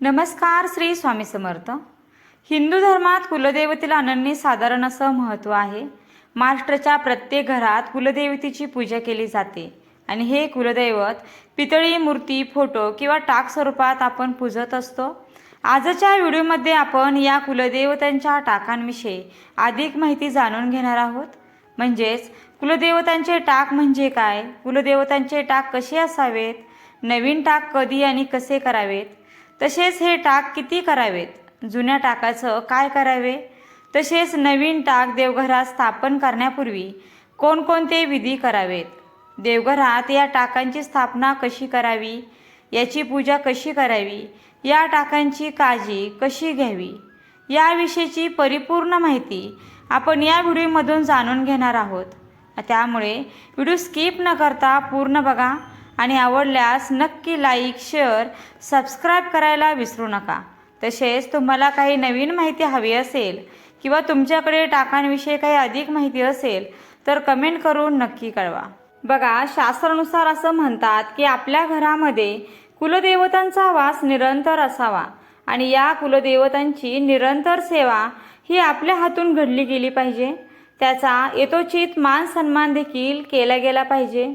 नमस्कार श्री स्वामी समर्थ. हिंदू धर्मात कुलदेवतेला अनन्य साधारण असं महत्त्व आहे. महाराष्ट्राच्या प्रत्येक घरात कुलदेवतेची पूजा केली जाते. आणि हे कुलदैवत पितळी मूर्ती फोटो किंवा टाक स्वरूपात आपण पूजत असतो. आजच्या व्हिडिओमध्ये आपण या कुलदेवतांच्या टाकांविषयी अधिक माहिती जाणून घेणार आहोत. म्हणजेच कुलदेवतांचे टाक म्हणजे काय? कुलदेवतांचे टाक कसे असावेत? नवीन टाक कधी आणि कसे करावेत? तसेच हे टाक किती करावेत? जुन्या टाकाचं काय करावे? तसेच नवीन टाक देवघरात स्थापन करण्यापूर्वी कोणकोणते विधी करावेत? देवघरात या टाकांची स्थापना कशी करावी? याची पूजा कशी करावी? या टाकांची काळजी कशी घ्यावी? याविषयीची परिपूर्ण माहिती आपण या व्हिडिओमधून जाणून घेणार आहोत. त्यामुळे व्हिडिओ स्किप न करता पूर्ण बघा. आणि आवडल्यास नक्की लाईक शेअर सबस्क्राईब करायला विसरू नका. तसेच तुम्हाला काही नवीन माहिती हवी असेल किंवा तुमच्याकडे टाकांविषयी काही अधिक माहिती असेल तर कमेंट करून नक्की कळवा. बघा शास्त्रानुसार असं म्हणतात की आपल्या घरामध्ये कुलदेवतांचा वास निरंतर असावा आणि या कुलदेवतांची निरंतर सेवा ही आपल्या हातून घडली गेली पाहिजे. त्याचा यथोचित मान सन्मान देखील केला गेला पाहिजे.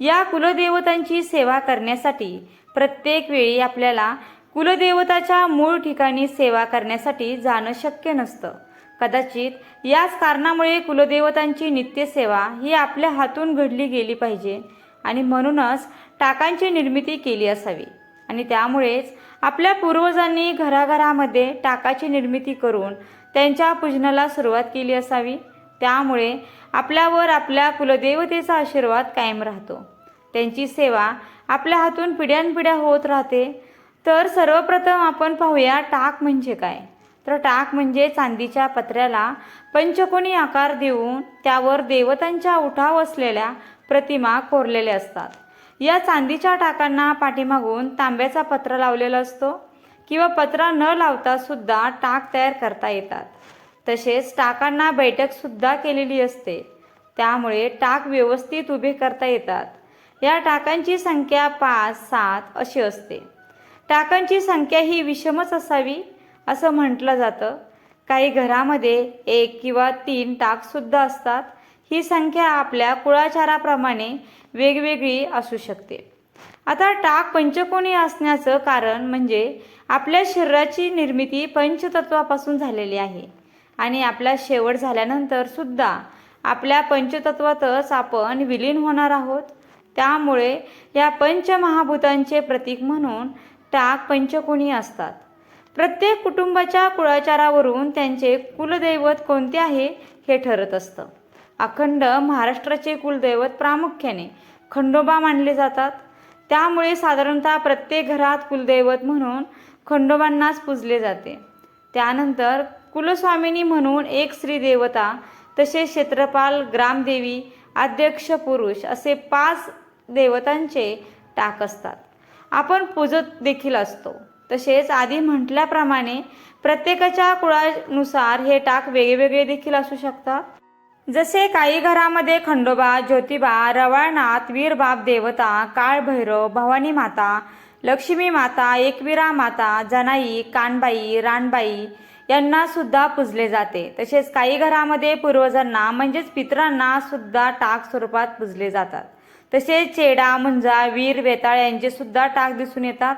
या कुलदेवतांची सेवा करण्यासाठी प्रत्येक वेळी आपल्याला कुलदेवताच्या मूळ ठिकाणी सेवा करण्यासाठी जाणं शक्य नसतं. कदाचित याच कारणामुळे कुलदेवतांची नित्यसेवा ही आपल्या हातून घडली गेली पाहिजे आणि म्हणूनच टाकांची निर्मिती केली असावी. आणि त्यामुळेच आपल्या पूर्वजांनी घराघरामध्ये टाकाची निर्मिती करून त्यांच्या पूजनाला सुरुवात केली असावी. त्यामुळे आपल्यावर आपल्या कुलदेवतेचा आशीर्वाद कायम राहतो. त्यांची सेवा आपल्या हातून पिढ्यानपिढ्या होत राहते. तर सर्वप्रथम आपण पाहूया टाक म्हणजे काय? तर टाक म्हणजे चांदीच्या पत्र्याला पंचकोनी आकार देऊन त्यावर देवतांच्या उठाव असलेल्या प्रतिमा कोरलेल्या असतात. या चांदीच्या टाकांना पाठीमागून तांब्याचा पत्र लावलेला असतो. किंवा पत्रा न लावता सुद्धा टाक तयार करता येतात. तसेच टाकांना बैठकसुद्धा केलेली असते. त्यामुळे टाक व्यवस्थित उभे करता येतात. या टाकांची संख्या पाच सात अशी असते. टाकांची संख्या ही विषमच असावी असं म्हटलं जातं. काही घरामध्ये एक किंवा तीन टाकसुद्धा असतात. ही संख्या आपल्या कुळाचाराप्रमाणे वेगवेगळी असू शकते. आता टाक पंचकोनी असण्याचं कारण म्हणजे आपल्या शरीराची निर्मिती पंचतत्वापासून झालेली आहे. आणि आपला शेवट झाल्यानंतर सुद्धा आपल्या पंचतत्वातच आपण विलीन होणार आहोत. त्यामुळे या पंचमहाभूतांचे प्रतीक म्हणून टाक पंचकोणी असतात. प्रत्येक कुटुंबाच्या कुळाचारावरून त्यांचे कुलदैवत कोणते आहे हे ठरत असतं. अखंड महाराष्ट्राचे कुलदैवत प्रामुख्याने खंडोबा मानले जातात. त्यामुळे साधारणतः प्रत्येक घरात कुलदैवत म्हणून खंडोबांनाच पूजले जाते. त्यानंतर कुलस्वामिनी म्हणून एक स्त्री देवता तसेच क्षेत्रपाल ग्रामदेवी अध्यक्ष पुरुष असे पाच देवतांचे टाक असतात. आपण पूजत देखील असतो. तसेच आधी म्हटल्याप्रमाणे प्रत्येकाच्या कुळानुसार हे टाक वेगवेगळे देखील असू शकतात. जसे काही घरामध्ये खंडोबा ज्योतिबा रवाळनाथ वीरबाप देवता काळभैरव भवानी माता लक्ष्मी माता एकविरा माता जनाई कानबाई रानबाई यांना सुद्धा पूजले जाते. तसेच काही घरामध्ये पूर्वजांना म्हणजेच पितरांना सुद्धा टाक स्वरूपात पूजले जातात. तसेच चेडा मुंजा वीर वेताळ यांचे सुद्धा टाक दिसून येतात.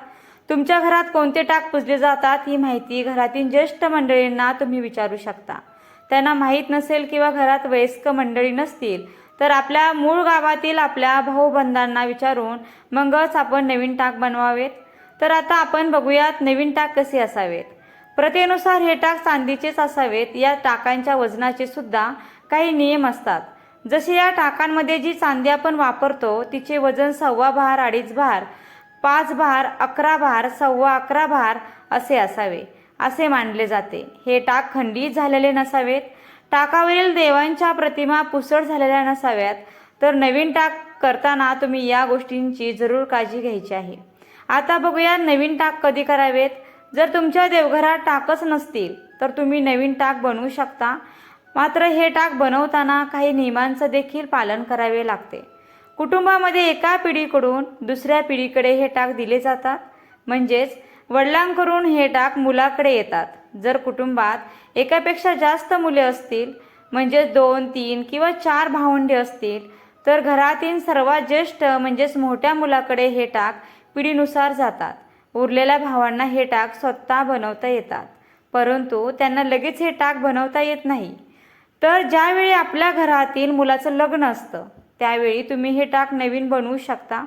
तुमच्या घरात कोणते टाक पूजले जातात ही माहिती घरातील ज्येष्ठ मंडळींना तुम्ही विचारू शकता. त्यांना माहीत नसेल किंवा घरात वयस्क मंडळी नसतील तर आपल्या मूळ गावातील आपल्या भाऊबंधांना विचारून मगच आपण नवीन टाक बनवावेत. तर आता आपण बघूयात नवीन टाक कसे असावेत. प्रथेनुसार हे टाक चांदीचेच असावेत. या टाकांच्या वजनाचे सुद्धा काही नियम असतात. जसे या टाकांमध्ये जी चांदी आपण वापरतो तिचे वजन सव्वा भार अडीच भार पाच भार अकरा भार सव्वा अकरा भार असे असावे. असे मानले जाते. हे टाक खंडित झालेले नसावेत. टाकावरील देवांच्या प्रतिमा पुसट झालेल्या नसाव्यात तर नवीन टाक करताना तुम्ही या गोष्टींची जरूर काळजी घ्यायची आहे. आता बघूया नवीन टाक कधी करावेत. जर तुमच्या देवघरात टाकच नसतील तर तुम्ही नवीन टाक बनवू शकता. मात्र हे टाक बनवताना काही नियमांचं देखील पालन करावे लागते. कुटुंबामध्ये एका पिढीकडून दुसऱ्या पिढीकडे हे टाक दिले जातात. म्हणजेच वडिलांकडून हे टाक मुलाकडे येतात. जर कुटुंबात एकापेक्षा जास्त मुले असतील म्हणजे दोन तीन किंवा चार भावंडे असतील तर घरातील सर्वात ज्येष्ठ म्हणजेच मोठ्या मुलाकडे हे टाक पिढीनुसार जातात. उरलेल्या भावांना हे टाक स्वतः बनवता येतात. परंतु त्यांना लगेच हे टाक बनवता येत नाही. तर ज्यावेळी आपल्या घरातील मुलाचं लग्न असतं त्यावेळी तुम्ही हे टाक नवीन बनवू शकता.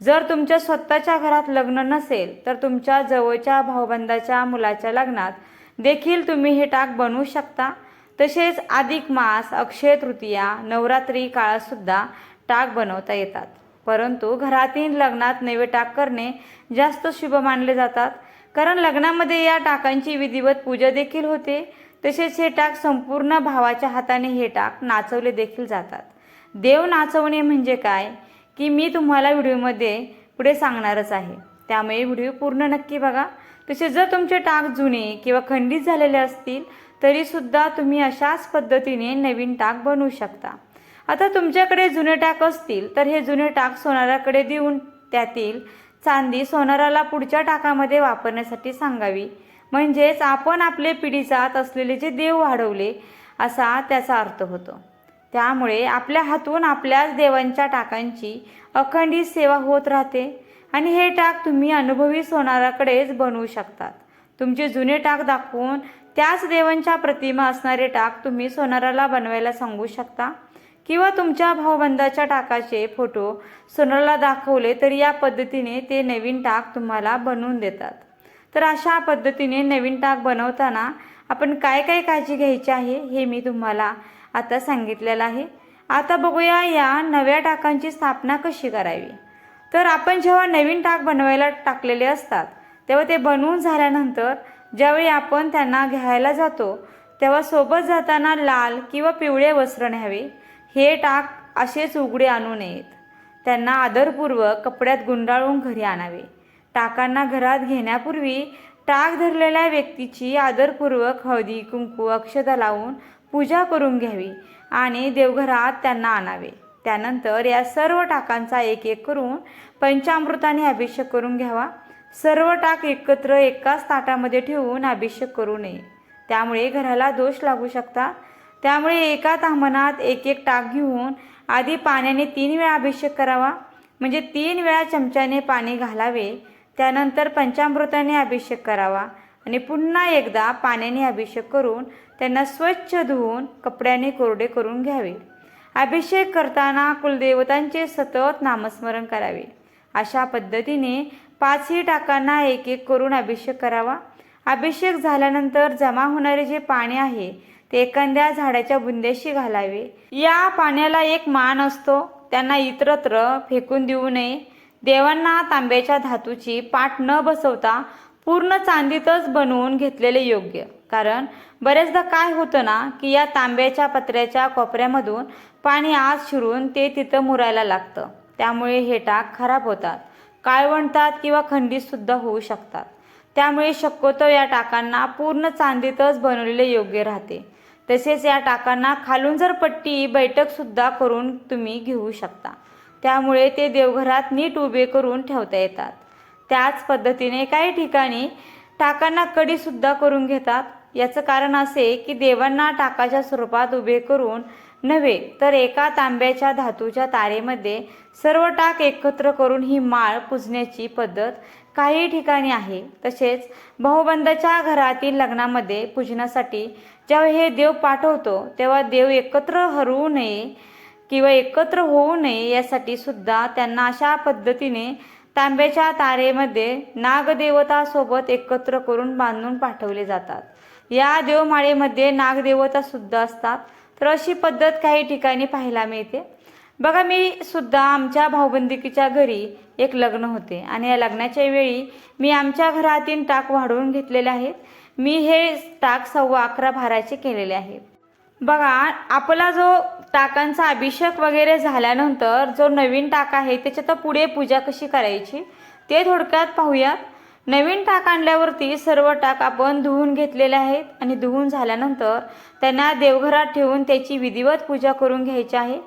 जर तुमच्या स्वतःच्या घरात लग्न नसेल तर तुमच्या जवळच्या भाऊबंदाच्या मुलाच्या लग्नात देखील तुम्ही हे टाक बनवू शकता. तसेच अधिक मास अक्षय तृतीया नवरात्री काळातसुद्धा टाक बनवता येतात. परंतु घरातील लग्नात नैवे टाक करणे जास्त शुभ मानले जातात. कारण लग्नामध्ये या टाकांची विधिवत पूजा देखील होते. तसेच हे टाक संपूर्ण भावाच्या हाताने हे टाक नाचवले देखील जातात. देव नाचवणे म्हणजे काय? की मी तुम्हाला व्हिडिओमध्ये पुढे सांगणारच आहे. त्यामुळे व्हिडिओ पूर्ण नक्की बघा. तसे जर तुमचे टाक जुने किंवा खंडित झालेले असतील तरीसुद्धा तुम्ही अशाच पद्धतीने नवीन टाक बनवू शकता. आता तुमच्याकडे जुने टाक असतील तर हे जुने टाक सोनाराकडे देऊन त्यातील चांदी सोनाराला पुढच्या टाकामध्ये वापरण्यासाठी सांगावी. म्हणजेच आपण आपले पिढीजात असलेले जे देव वाढवले असा त्याचा अर्थ होतो. त्यामुळे आपल्या हातून आपल्याच देवांच्या टाकांची अखंडित सेवा होत राहते. आणि हे टाक तुम्ही अनुभवी सोनाराकडेच बनवू शकतात. तुमचे जुने टाक दाखवून त्याच देवांच्या प्रतिमा असणारे टाक तुम्ही सोनाराला बनवायला सांगू शकता? किंवा तुमच्या भाऊबंदाच्या टाकाचे फोटो सोनाराला दाखवले तर या पद्धतीने ते नवीन टाक तुम्हाला बनवून देतात. तर अशा पद्धतीने नवीन टाक बनवताना आपण काय काय काळजी घ्यायची आहे हे मी तुम्हाला आता सांगितलेलं आहे. आता बघूया या नव्या टाकांची स्थापना कशी करावी. तर आपण जेव्हा नवीन टाक बनवायला टाकलेले असतात तेव्हा ते बनवून झाल्यानंतर ज्यावेळी आपण त्यांना घ्यायला जातो तेव्हा सोबत जाताना लाल किंवा पिवळे वस्त्र न्यावे. हे टाक असेच उघडे आणू नयेत. त्यांना आदरपूर्वक कपड्यात गुंडाळून घरी आणावे. टाकांना घरात घेण्यापूर्वी टाक धरलेल्या व्यक्तीची आदरपूर्वक हळदी कुंकू अक्षता लावून पूजा करून घ्यावी आणि देवघरात त्यांना आणावे. त्यानंतर या सर्व टाकांचा एक एक करून पंचामृताने अभिषेक करून घ्यावा. सर्व टाक एकत्र एकाच ताटामध्ये ठेवून अभिषेक करू नये. त्यामुळे घराला दोष लागू शकतात त्यामुळे एका तामनात एक एक टाक घेऊन आधी पाण्याने तीन वेळा अभिषेक करावा. म्हणजे तीन वेळा चमच्याने पाणी घालावे. त्यानंतर पंचामृताने अभिषेक करावा. आणि पुन्हा एकदा पाण्याने अभिषेक करून त्यांना स्वच्छ धुवून कपड्याने कोरडे करून घ्यावे. अभिषेक करताना कुलदेवतांचे सतत नामस्मरण करावे. अशा पद्धतीने पाचही टाकांना एक एक करून अभिषेक करावा. अभिषेक झाल्यानंतर जमा होणारे जे पाणी आहे ते एखाद्या झाडाच्या बुंद्याशी घालावे. या पाण्याला एक मान असतो. त्यांना इतरत्र फेकून देऊ नये. देवांना तांब्याच्या धातूची पाठ न बसवता पूर्ण चांदीतच बनवून घेतलेले योग्य. कारण बरेचदा काय होतं ना की या तांब्याच्या पत्र्याच्या कोपऱ्यामधून पाणी आत शिरून ते तिथं मुरायला लागतं. त्यामुळे हे टाक खराब होतात. काळवंटात किंवा खंडीतसुद्धा होऊ शकतात. त्यामुळे शक्यतो या टाकांना पूर्ण चांदीतच बनवलेले योग्य राहते. तसेच या टाकांना खालून जर पट्टी बैठकसुद्धा करून तुम्ही घेऊ शकता. त्यामुळे ते देवघरात नीट उभे करून ठेवता येतात. त्याच पद्धतीने काही ठिकाणी टाकांना कडीसुद्धा करून घेतात. याचं कारण असे की देवांना टाकाच्या स्वरूपात उभे करून नव्हे तर एका तांब्याच्या धातूच्या तारेमध्ये सर्व टाक एकत्र करून ही माळ पुजण्याची पद्धत काही ठिकाणी आहे. तसेच भाऊबंदाच्या घरातील लग्नामध्ये पूजनासाठी जेव्हा हे देव पाठवतो तेव्हा देव एकत्र हरवू नये किंवा एकत्र होऊ नये यासाठी सुद्धा त्यांना अशा पद्धतीने तांब्याच्या तारेमध्ये नागदेवतासोबत एकत्र करून बांधून पाठवले जातात. या देवमाळेमध्ये नागदेवता सुद्धा असतात. तर अशी पद्धत काही ठिकाणी पाहायला मिळते. बघा मी सुद्धा आमच्या भाऊबंदिकीच्या घरी एक लग्न होते आणि या लग्नाच्या वेळी मी आमच्या घरातील टाक वाढवून घेतलेले आहेत. मी हे टाक सव्वा अकरा भाराचे केलेले आहे. बघा आपला जो टाकांचा अभिषेक वगैरे झाल्यानंतर जो नवीन टाक आहे त्याच्यात पुढे पूजा कशी करायची ते थोडक्यात पाहूयात. नवीन टाक आणल्यावरती सर्व टाक आपण धुवून घेतलेले आहेत आणि धुवून झाल्यानंतर त्यांना देवघरात ठेवून त्याची विधिवत पूजा करून घ्यायची आहे.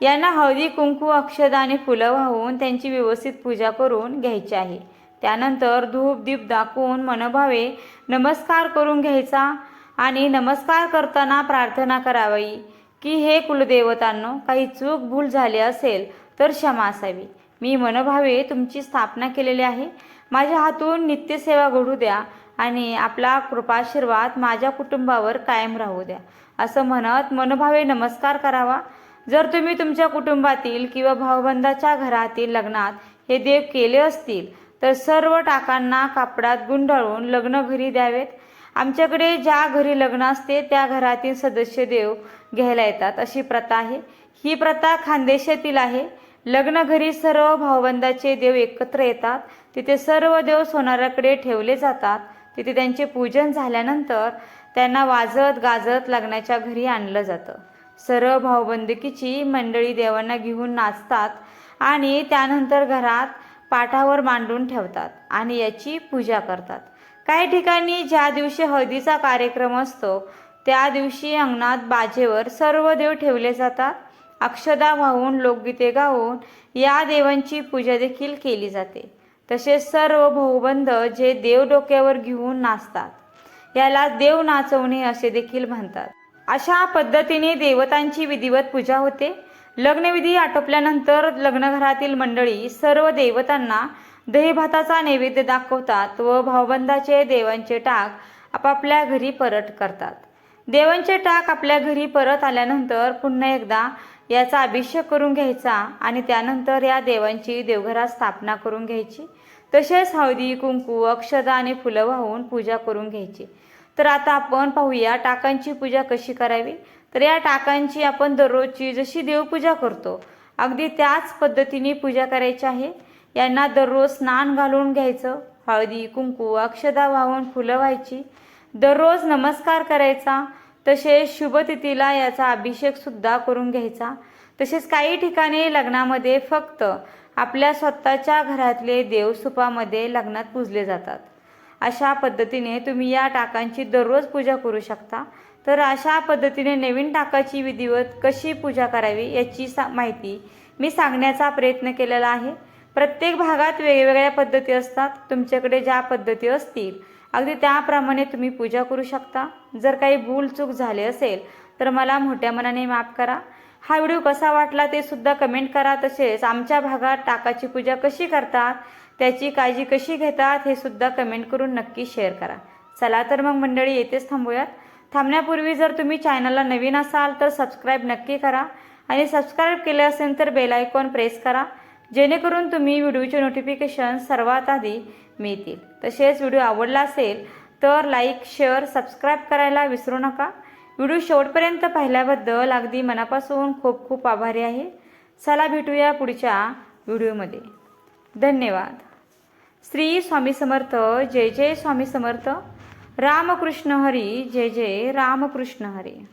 यांना हळदी कुंकू अक्षदा आणि फुलं वाहून त्यांची व्यवस्थित पूजा करून घ्यायची आहे. त्यानंतर धूप दीप दाखवून मनभावे नमस्कार करून घ्यायचा आणि नमस्कार करताना प्रार्थना करावी की हे कुलदेवतांनो काही चूक भूल झाली असेल तर क्षमा असावी. मी मनभावे तुमची स्थापना केलेली आहे. माझ्या हातून नित्यसेवा घडू द्या आणि आपला कृपाशीर्वाद माझ्या कुटुंबावर कायम राहू द्या. असं म्हणत मनोभावे नमस्कार करावा. जर तुम्ही तुमच्या कुटुंबातील किंवा भावबंधाच्या घरातील लग्नात हे देव केले असतील तर सर्व टाकांना कापडात गुंडाळून लग्न घरी द्यावेत. आमच्याकडे ज्या घरी लग्न असते त्या घरातील सदस्य देव घ्यायला येतात अशी प्रथा आहे. ही प्रथा खानदेशातील आहे. लग्न घरी सर्व भावबंधाचे देव एकत्र येतात. तिथे सर्व देव सोनाराकडे ठेवले जातात. तिथे त्यांचे पूजन झाल्यानंतर त्यांना वाजत गाजत लग्नाच्या घरी आणलं जातं. सर्व भावबंदकीची मंडळी देवांना घेऊन नाचतात आणि त्यानंतर घरात पाठावर मांडून ठेवतात आणि याची पूजा करतात. काही ठिकाणी ज्या दिवशी हळदीचा कार्यक्रम असतो त्या दिवशी अंगणात बाजेवर सर्व देव ठेवले जातात. अक्षदा वाहून लोकगीते गाऊन या देवांची पूजा देखील केली जाते. तसेच सर्व भाऊबंध जे देव डोक्यावर घेऊन नाचतात याला देव नाचवणे असे देखील म्हणतात. अशा पद्धतीने देवतांची विधिवत पूजा होते. लग्नविधी आटोपल्यानंतर लग्नघरातील मंडळी सर्व देवतांना दहीभाताचा नैवेद्य दाखवतात व भावबंधाचे देवांचे टाक आपापल्या घरी परत करतात. देवांचे टाक आपल्या घरी परत आल्यानंतर पुन्हा एकदा याचा अभिषेक करून घ्यायचा आणि त्यानंतर या देवांची देवघरात स्थापना करून घ्यायची. तसेच हळदी कुंकू अक्षदा आणि फुलं वाहून पूजा करून घ्यायची. तर आता आपण पाहूया टाकांची पूजा कशी करावी? तर या टाकांची आपण दररोजची जशी देवपूजा करतो अगदी त्याच पद्धतीने पूजा करायची आहे. यांना दररोज स्नान घालून घ्यायचं हळदी कुंकू अक्षदा वाहून फुलं व्हायची. दररोज नमस्कार करायचा तसेच शुभतिथीला याचा अभिषेकसुद्धा करून घ्यायचा. तसेच काही ठिकाणी लग्नामध्ये फक्त आपल्या स्वतःच्या घरातले देवसुपामध्ये लग्नात पूजले जातात. अशा पद्धतीने तुम्ही या टाकांची दररोज पूजा करू शकता. तर अशा पद्धतीने नवीन टाकाची विधिवत कशी पूजा करावी याची सा माहिती मी सांगण्याचा प्रयत्न केलेला आहे. प्रत्येक भागात वेगवेगळ्या पद्धती असतात. तुमच्याकडे ज्या पद्धती असतील अगदी त्याप्रमाणे तुम्ही पूजा करू शकता. जर काही भूल चूक झाली असेल तर मला मोठ्या मनाने माफ करा. हा व्हिडिओ कसा वाटला ते सुद्धा कमेंट करा. तसेच आमच्या भागात टाकाची पूजा कशी करतात त्याची काळजी कशी घेतात हे सुद्धा कमेंट करून नक्की शेअर करा. चला तर मग मंडळी येथेच थांबूयात. थांबण्यापूर्वी जर तुम्ही चॅनलला नवीन असाल तर सबस्क्राईब नक्की करा आणि सबस्क्राईब केले असेल तर बेल आयकॉन प्रेस करा जेणेकरून तुम्ही व्हिडिओचे नोटिफिकेशन सर्वात आधी मिळतील. तसेच व्हिडिओ आवडला असेल तर लाईक शेअर सबस्क्राईब करायला विसरू नका. व्हिडिओ शेवटपर्यंत पाहिल्याबद्दल अगदी मनापासून खूप खूप आभारी आहे. चला भेटूया पुढच्या व्हिडिओमध्ये. धन्यवाद. श्री स्वामी समर्थ जय जय स्वामी समर्थ. रामकृष्ण हरी जय जय रामकृष्ण हरी.